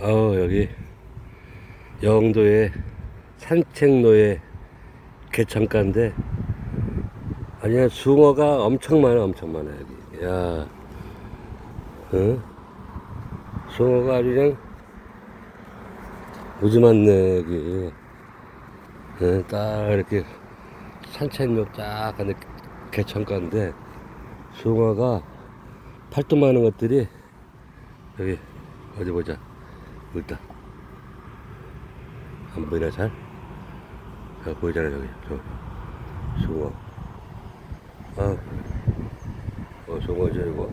어 여기 영도의 산책로의 개창가인데 아니야 숭어가 엄청 많아 엄청 많아 여기. 야 응? 숭어가 아주 그냥 무지 많네 여기. 응, 딱 이렇게 산책로 딱 가는 개창가인데 숭어가 팔뚝 많은 것들이 여기 어디 보자 있다. 안 보이나 잘? 아, 보이잖아 저기. 저 숭어. 아, 어 숭어죠 이거.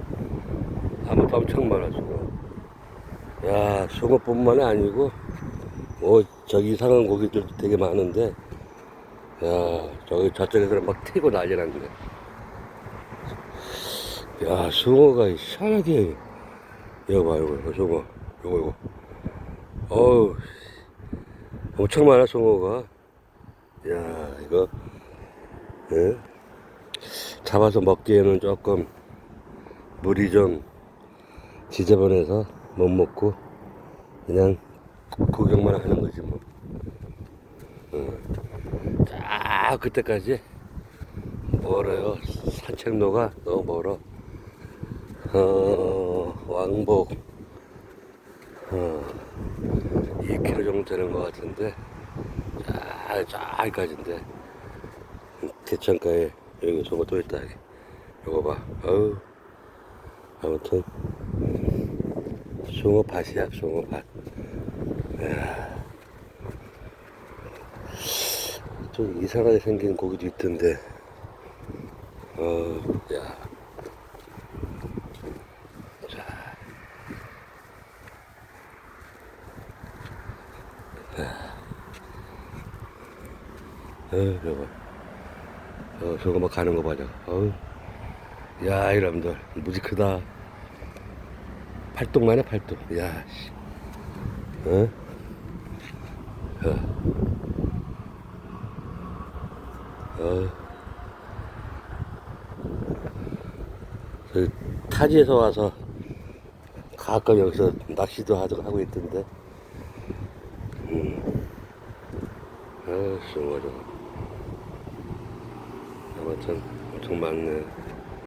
아무도 엄청 많아 숭어. 야 숭어뿐만이 아니고 뭐 저기 이상한 고기들도 되게 많은데 야 저기 저쪽에서는 막 튀고 난리 났네 야. 숭어가 희한하게 이거 봐 이거 이거 숭어. 이거 이거 어우 엄청 많아 숭어가 야 이거 예? 잡아서 먹기에는 조금 물이 좀 지저분해서 못 먹고 그냥 구경만 하는 거지 뭐. 어. 쫙 그때까지 멀어요. 산책로가 너무 멀어. 어, 왕복 어, 2km 정도 되는 것 같은데? 쫙, 쫙까지인데. 대창가에 여기 저거 또 있다. 요거 봐. 어우. 아무튼. 숭어밭이야 숭어밭. 이야. 좀 이상하게 생긴 고기도 있던데. 어, 야. 자. 어, 저거. 어, 저거 막 가는 거 봐자. 어우. 야, 이놈들. 무지 크다. 팔뚝만 해, 팔뚝. 야, 씨. 어? 어. 어. 그 타지에서 와서 가끔 여기서 낚시도 하고 있던데. 음. 아, 숭어 저거. 아무튼 엄청 많네.